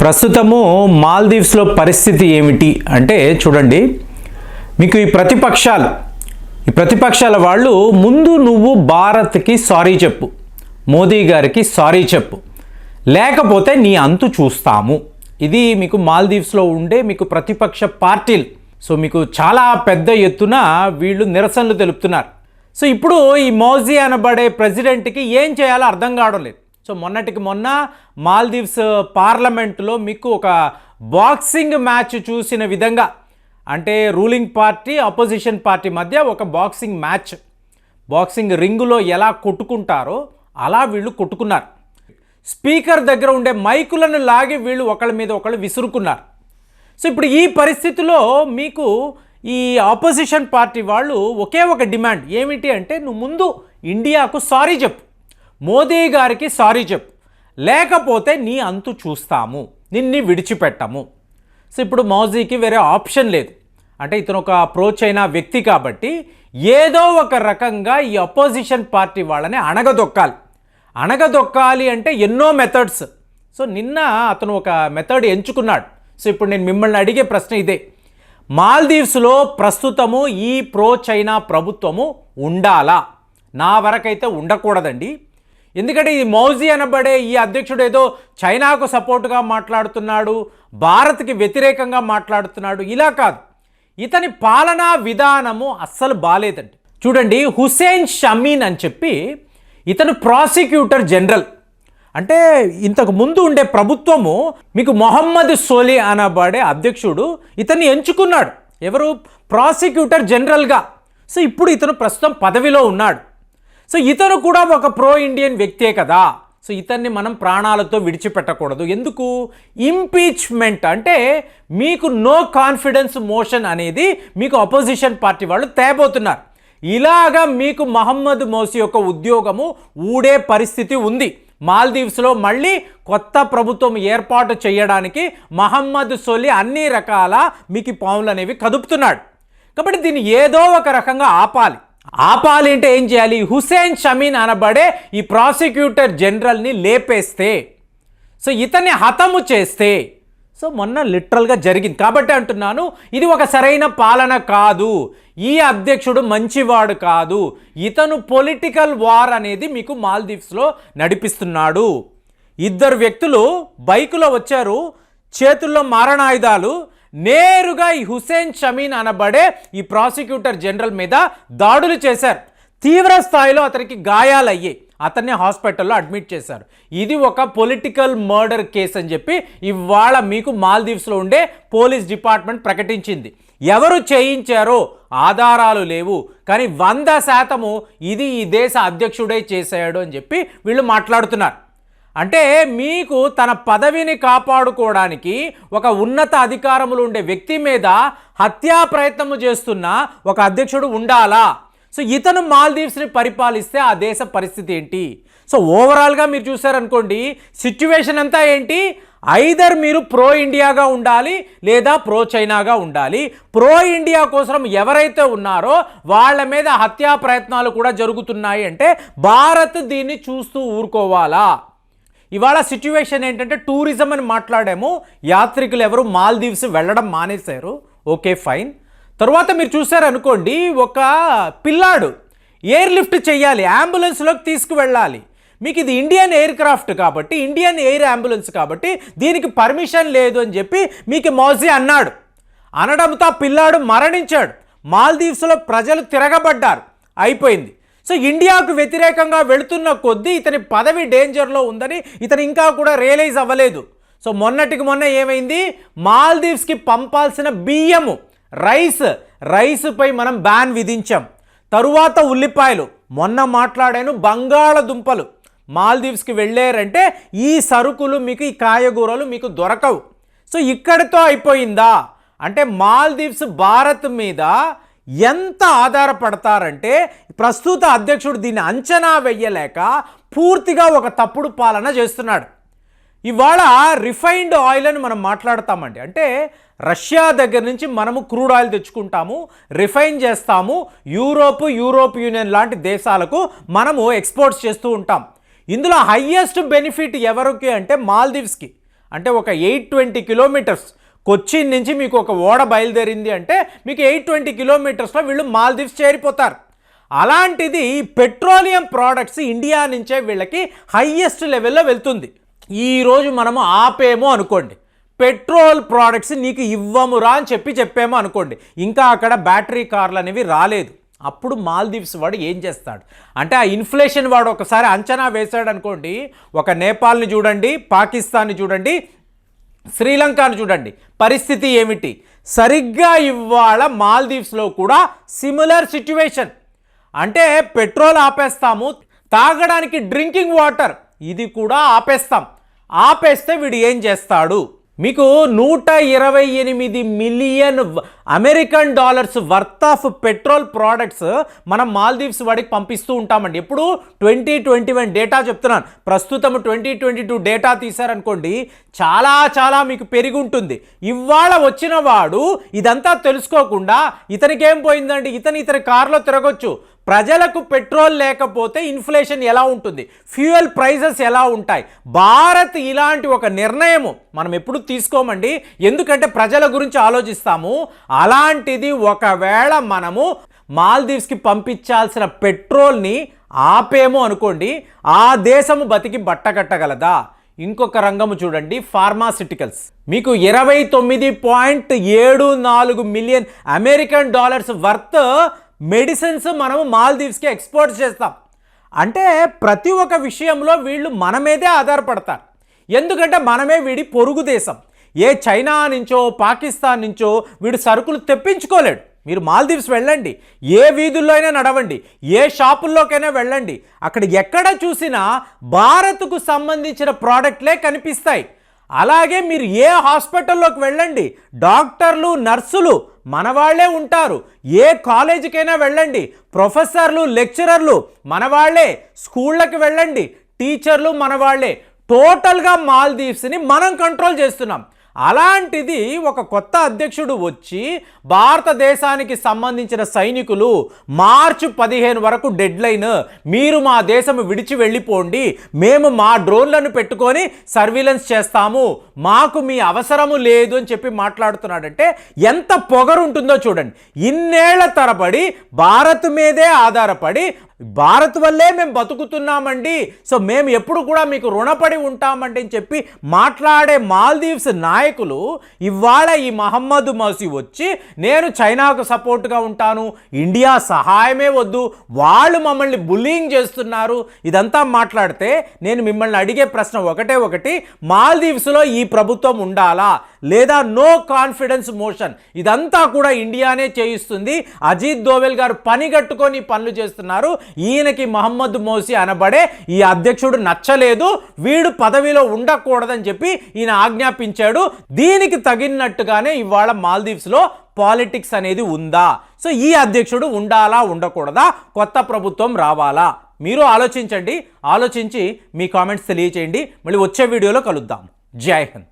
ప్రస్తుతము మాల్దీవ్స్లో పరిస్థితి ఏమిటి? అంటే చూడండి మీకు ఈ ప్రతిపక్షాలు ఈ ప్రతిపక్షాల వాళ్ళు ముందు నువ్వు భారత్కి సారీ చెప్పు మోదీ గారికి సారీ చెప్పు లేకపోతే నీ అంతు చూస్తాము. ఇది మీకు మాల్దీవ్స్లో ఉండే మీకు ప్రతిపక్ష పార్టీలు. సో మీకు చాలా పెద్ద ఎత్తున వీళ్ళు నిరసనలు తెలుపుతున్నారు. సో ఇప్పుడు ఈ మోజీ అనబడే ప్రెసిడెంట్కి ఏం చేయాలో అర్థం కావడం లేదు. సో మొన్నటికి మొన్న మాల్దీవ్స్ పార్లమెంట్లో మీకు ఒక బాక్సింగ్ మ్యాచ్ చూసిన విధంగా అంటే రూలింగ్ పార్టీ అపోజిషన్ పార్టీ మధ్య ఒక బాక్సింగ్ మ్యాచ్. బాక్సింగ్ రింగులో ఎలా కొట్టుకుంటారో అలా వీళ్ళు కొట్టుకున్నారు. స్పీకర్ దగ్గర ఉండే మైకులను లాగి వీళ్ళు ఒకళ్ళ మీద ఒకళ్ళు విసురుకున్నారు. సో ఇప్పుడు ఈ పరిస్థితిలో మీకు ఈ ఆపోజిషన్ పార్టీ వాళ్ళు ఒకే ఒక డిమాండ్ ఏమిటి అంటే నువ్వు ముందు ఇండియాకు సారీ చెప్పు. మోదీ గారికి సారీ చెప్పు. లేకపోతే నీ అంతు చూస్తాము. నిన్ని విడిచిపెట్టము. సో ఇప్పుడు మోజీకి వేరే ఆప్షన్ లేదు. అంటే ఇతను ఒక ప్రో చైనా వ్యక్తి కాబట్టి ఏదో ఒక రకంగా ఈ అపోజిషన్ పార్టీ వాళ్ళని అణగదొక్కాలి. అణగదొక్కాలి అంటే ఎన్నో మెథడ్స్ సో నిన్న అతను ఒక మెథడ్ ఎంచుకున్నాడు. సో ఇప్పుడు నేను మిమ్మల్ని అడిగే ప్రశ్న ఇదే. మాల్దీవ్స్లో ప్రస్తుతము ఈ ప్రో చైనా ప్రభుత్వము ఉండాలా? నా వరకైతే ఉండకూడదండి. ఎందుకంటే ఈ మౌజీ అనబడే ఈ అధ్యక్షుడు ఏదో చైనాకు సపోర్టుగా మాట్లాడుతున్నాడు భారత్కి వ్యతిరేకంగా మాట్లాడుతున్నాడు ఇలా కాదు. ఇతని పాలనా విధానము అస్సలు బాలేదండి. చూడండి హుసేన్ షమీన్ అని చెప్పి ఇతను ప్రాసిక్యూటర్ జనరల్. అంటే ఇంతకు ముందు ఉండే ప్రభుత్వము మీకు మొహమ్మద్ సోలి అనబడే అధ్యక్షుడు ఇతన్ని ఎంచుకున్నాడు. ఎవరు? ప్రాసిక్యూటర్ జనరల్గా. సో ఇప్పుడు ఇతను ప్రస్తుతం పదవిలో ఉన్నాడు. సో ఇతను కూడా ఒక ప్రో ఇండియన్ వ్యక్తే కదా. సో ఇతన్ని మనం ప్రాణాలతో విడిచిపెట్టకూడదు. ఎందుకు? ఇంపీచ్మెంట్ అంటే మీకు నో కాన్ఫిడెన్స్ మోషన్ అనేది మీకు అపోజిషన్ పార్టీ వాళ్ళు తేబోతున్నారు. ఇలాగా మీకు మహమ్మద్ మోసీ యొక్క ఉద్యోగము ఊడే పరిస్థితి ఉంది. మాల్దీవ్స్లో మళ్ళీ కొత్త ప్రభుత్వం ఏర్పాటు చేయడానికి మహమ్మద్ సోలి అన్ని రకాల మీకు పాములు అనేవి కదుపుతున్నాడు. కాబట్టి దీన్ని ఏదో ఒక రకంగా ఆపాలి. ఆపాలి అంటే ఏం చేయాలి? హుసేన్ షమీన్ అనబడే ఈ ప్రాసిక్యూటర్ జనరల్ని లేపేస్తే సో ఇతన్ని హతము చేస్తే సో మొన్న లిటరల్గా జరిగింది. కాబట్టి అంటున్నాను ఇది ఒక సరైన పాలన కాదు. ఈ అధ్యక్షుడు మంచివాడు కాదు. ఇతను పొలిటికల్ వార్ అనేది మీకు మాల్దీవ్స్లో నడిపిస్తున్నాడు. ఇద్దరు వ్యక్తులు బైకులో వచ్చారు చేతుల్లో మారణాయుధాలు నేరుగా ఈ హుసేన్ షమీన్ అనబడే ఈ ప్రాసిక్యూటర్ జనరల్ మీద దాడులు చేశారు. తీవ్ర స్థాయిలో అతనికి గాయాలయ్యాయి అతన్ని హాస్పిటల్లో అడ్మిట్ చేశారు. ఇది ఒక పొలిటికల్ మర్డర్ కేసు అని చెప్పి ఇవాళ మీకు మాల్దీవ్స్లో ఉండే పోలీస్ డిపార్ట్మెంట్ ప్రకటించింది. ఎవరు చేయించారో ఆధారాలు లేవు. కానీ వంద శాతము ఇది ఈ దేశ అధ్యక్షుడే చేశాడు అని చెప్పి వీళ్ళు మాట్లాడుతున్నారు. అంటే మీకు తన పదవిని కాపాడుకోవడానికి ఒక ఉన్నత అధికారములు ఉండే వ్యక్తి మీద హత్యా ప్రయత్నము చేస్తున్న ఒక అధ్యక్షుడు ఉండాలా? సో ఇతను మాల్దీవ్స్ని పరిపాలిస్తే ఆ దేశ పరిస్థితి ఏంటి? సో ఓవరాల్గా మీరు చూసారనుకోండి సిచ్యువేషన్ అంతా ఏంటి? ఐదర్ మీరు ప్రో ఇండియాగా ఉండాలి లేదా ప్రో చైనాగా ఉండాలి. ప్రో ఇండియా కోసం ఎవరైతే ఉన్నారో వాళ్ళ మీద హత్యా ప్రయత్నాలు కూడా జరుగుతున్నాయి అంటే భారత్ దీన్ని చూస్తూ ఊరుకోవాలా? ఇవాళ సిచ్యువేషన్ ఏంటంటే టూరిజం అని మాట్లాడాము. యాత్రికులు ఎవరు? మాల్దీవ్స్ వెళ్ళడం మానేశారు. ఓకే ఫైన్ తర్వాత మీరు చూసారనుకోండి ఒక పిల్లాడు ఎయిర్ లిఫ్ట్ చేయాలి అంబులెన్స్లోకి తీసుకువెళ్ళాలి. మీకు ఇది ఇండియన్ ఎయిర్ క్రాఫ్ట్ కాబట్టి ఇండియన్ ఎయిర్ అంబులెన్స్ కాబట్టి దీనికి పర్మిషన్ లేదు అని చెప్పి మీకు మోజీ అన్నాడు. అనడంతో ఆ పిల్లాడు మరణించాడు. మాల్దీవ్స్లో ప్రజలు తిరగబడ్డారు. అయిపోయింది. సో ఇండియాకు వ్యతిరేకంగా వెళుతున్న కొద్దీ ఇతని పదవి డేంజర్లో ఉందని ఇతను ఇంకా కూడా రియలైజ్ అవ్వలేదు. సో మొన్నటికి మొన్న ఏమైంది? మాల్దీవ్స్కి పంపాల్సిన బియ్యము రైస్ రైస్పై మనం బ్యాన్ విధించాం. తరువాత ఉల్లిపాయలు మొన్న మాట్లాడాను బంగాళదుంపలు. మాల్దీవ్స్కి వెళ్ళారంటే ఈ సరుకులు మీకు ఈ కాయగూరలు మీకు దొరకవు. సో ఇక్కడితో అయిపోయిందా? అంటే మాల్దీవ్స్ భారత్ మీద ఎంత ఆధారపడతారంటే ప్రస్తుత అధ్యక్షుడు దీన్ని అంచనా వెయ్యలేక పూర్తిగా ఒక తప్పుడు పాలన చేస్తున్నాడు. ఇవాళ రిఫైన్డ్ ఆయిల్ అని మనం మాట్లాడతామండి. అంటే రష్యా దగ్గర నుంచి మనము క్రూడ్ ఆయిల్ తెచ్చుకుంటాము రిఫైన్ చేస్తాము యూరోప్ యూరోప్ యూనియన్ లాంటి దేశాలకు మనము ఎక్స్పోర్ట్స్ చేస్తూ ఉంటాం. ఇందులో హయ్యెస్ట్ బెనిఫిట్ ఎవరికి అంటే మాల్దీవ్స్కి. అంటే ఒక ఎయిట్ ట్వంటీ కిలోమీటర్స్ కొచ్చిన్ నుంచి మీకు ఒక ఓడ బయలుదేరింది అంటే మీకు ఎయిట్ ట్వంటీ కిలోమీటర్స్లో వీళ్ళు మాల్దీవ్స్ చేరిపోతారు. అలాంటిది పెట్రోలియం ప్రోడక్ట్స్ ఇండియా నుంచే వీళ్ళకి హయ్యెస్ట్ లెవెల్లో వెళ్తుంది. ఈరోజు మనము ఆపేమో అనుకోండి. పెట్రోల్ ప్రోడక్ట్స్ నీకు ఇవ్వమురా అని చెప్పి చెప్పేమో అనుకోండి. ఇంకా అక్కడ బ్యాటరీ కార్లు అనేవి రాలేదు. అప్పుడు మాల్దీవ్స్ వాడు ఏం చేస్తాడు? అంటే ఆ ఇన్ఫ్లేషన్ వాడు ఒకసారి అంచనా వేశాడు అనుకోండి ఒక నేపాల్ని చూడండి పాకిస్తాన్ని చూడండి శ్రీలంకను చూడండి. పరిస్థితి ఏమిటి? సరిగ్గా ఇవాళ మాల్దీవ్స్లో కూడా సిమిలర్ సిచ్యువేషన్ అంటే పెట్రోల్ ఆపేస్తాము తాగడానికి డ్రింకింగ్ వాటర్ ఇది కూడా ఆపేస్తాం. ఆపేస్తే వీడు ఏం చేస్తాడు? మీకు నూట ఇరవై ఎనిమిది million American dollars worth of petrol products మనం మాల్దీవ్స్ వాడికి పంపిస్తూ ఉంటామండి. ఎప్పుడు? ట్వంటీ ట్వంటీ వన్ డేటా చెప్తున్నాను. ప్రస్తుతం ట్వంటీ ట్వంటీ టూ డేటా తీశారనుకోండి చాలా చాలా మీకు పెరిగి ఉంటుంది ఇవాళ వచ్చిన వాడు ఇదంతా తెలుసుకోకుండా ఇతనికి ఏం పోయిందండి? ఇతను ఇతని కారులో తిరగొచ్చు. ప్రజలకు పెట్రోల్ లేకపోతే ఇన్ఫ్లేషన్ ఎలా ఉంటుంది? ఫ్యూయల్ ప్రైజెస్ ఎలా ఉంటాయి? భారత్ ఇలాంటి ఒక నిర్ణయము మనం ఎప్పుడు తీసుకోమండి? ఎందుకంటే ప్రజల గురించి ఆలోచిస్తాము. అలాంటిది ఒకవేళ మనము మాల్దీవ్స్కి పంపించాల్సిన పెట్రోల్ని ఆపేమో అనుకోండి ఆ దేశము బతికి బట్టకట్టగలదా ఇంకొక రంగము చూడండి ఫార్మాసిటికల్స్ మీకు ఇరవై తొమ్మిది పాయింట్ ఏడు నాలుగు million American dollars worth medicines మనము మాల్దీవ్స్కి ఎక్స్పోర్ట్ చేస్తాం. అంటే ప్రతి ఒక్క విషయంలో వీళ్ళు మన మీదే ఆధారపడతారు. ఎందుకంటే మనమే వీడి పొరుగు దేశం. ఏ చైనా నుంచో పాకిస్తాన్ నుంచో వీడు సరుకులు తెప్పించుకోలేడు. మీరు మాల్దీవ్స్ వెళ్ళండి. ఏ వీధుల్లో అయినా నడవండి. ఏ షాపుల్లోకైనా వెళ్ళండి. అక్కడ ఎక్కడ చూసినా భారత్కు సంబంధించిన ప్రోడక్ట్లే కనిపిస్తాయి. అలాగే మీరు ఏ హాస్పిటల్లోకి వెళ్ళండి. డాక్టర్లు నర్సులు మన వాళ్ళే ఉంటారు. ఏ కాలేజీకైనా వెళ్ళండి. ప్రొఫెసర్లు లెక్చరర్లు మన వాళ్ళే స్కూళ్ళకి వెళ్ళండి. టీచర్లు మన వాళ్ళే టోటల్గా మాల్దీవ్స్ని మనం కంట్రోల్ చేస్తున్నాం. అలాంటిది ఒక కొత్త అధ్యక్షుడు వచ్చి భారతదేశానికి సంబంధించిన సైనికులు మార్చి పదిహేను వరకు డెడ్ లైన్ మీరు మా దేశం విడిచి వెళ్ళిపోండి మేము మా డ్రోన్లను పెట్టుకొని సర్వీలెన్స్ చేస్తాము మాకు మీ అవసరము లేదు అని చెప్పి మాట్లాడుతున్నాడంటే ఎంత పొగరు ఉంటుందో చూడండి. ఇన్నేళ్ళ తరబడి భారత్ మీదే ఆధారపడి భారత్ వల్లే మేము బతుకుతున్నామండి. సో మేము ఎప్పుడు కూడా మీకు రుణపడి ఉంటామండి అని చెప్పి మాట్లాడే మాల్దీవ్స్ నాయకులు ఇవాళ ఈ మహమ్మద్ మసీ వచ్చి నేను చైనాకు సపోర్ట్గా ఉంటాను. ఇండియా సహాయమే వద్దు. వాళ్ళు మమ్మల్ని బుల్లింగ్ చేస్తున్నారు. ఇదంతా మాట్లాడితే నేను మిమ్మల్ని అడిగే ప్రశ్న ఒకటే ఒకటి మాల్దీవ్స్లో ఈ ప్రభుత్వం ఉండాలా? లేదా నో కాన్ఫిడెన్స్ మోషన్? ఇదంతా కూడా ఇండియానే చేయిస్తుంది. అజిత్ దోవెల్ గారు పని కట్టుకొని పనులు చేస్తున్నారు. ఈయనకి మహమ్మద్ మోసీ అనబడే ఈ అధ్యక్షుడు నచ్చలేదు వీడు పదవిలో ఉండకూడదని చెప్పి ఈయన ఆజ్ఞాపించాడు. దీనికి తగినట్టుగానే ఇవాళ మాల్దీవ్స్లో పాలిటిక్స్ అనేది ఉందా? సో ఈ అధ్యక్షుడు ఉండాలా ఉండకూడదా? కొత్త ప్రభుత్వం రావాలా? మీరు ఆలోచించండి. ఆలోచించి మీ కామెంట్స్ తెలియచేయండి. మళ్ళీ వచ్చే వీడియోలో కలుద్దాం. జై హింద్.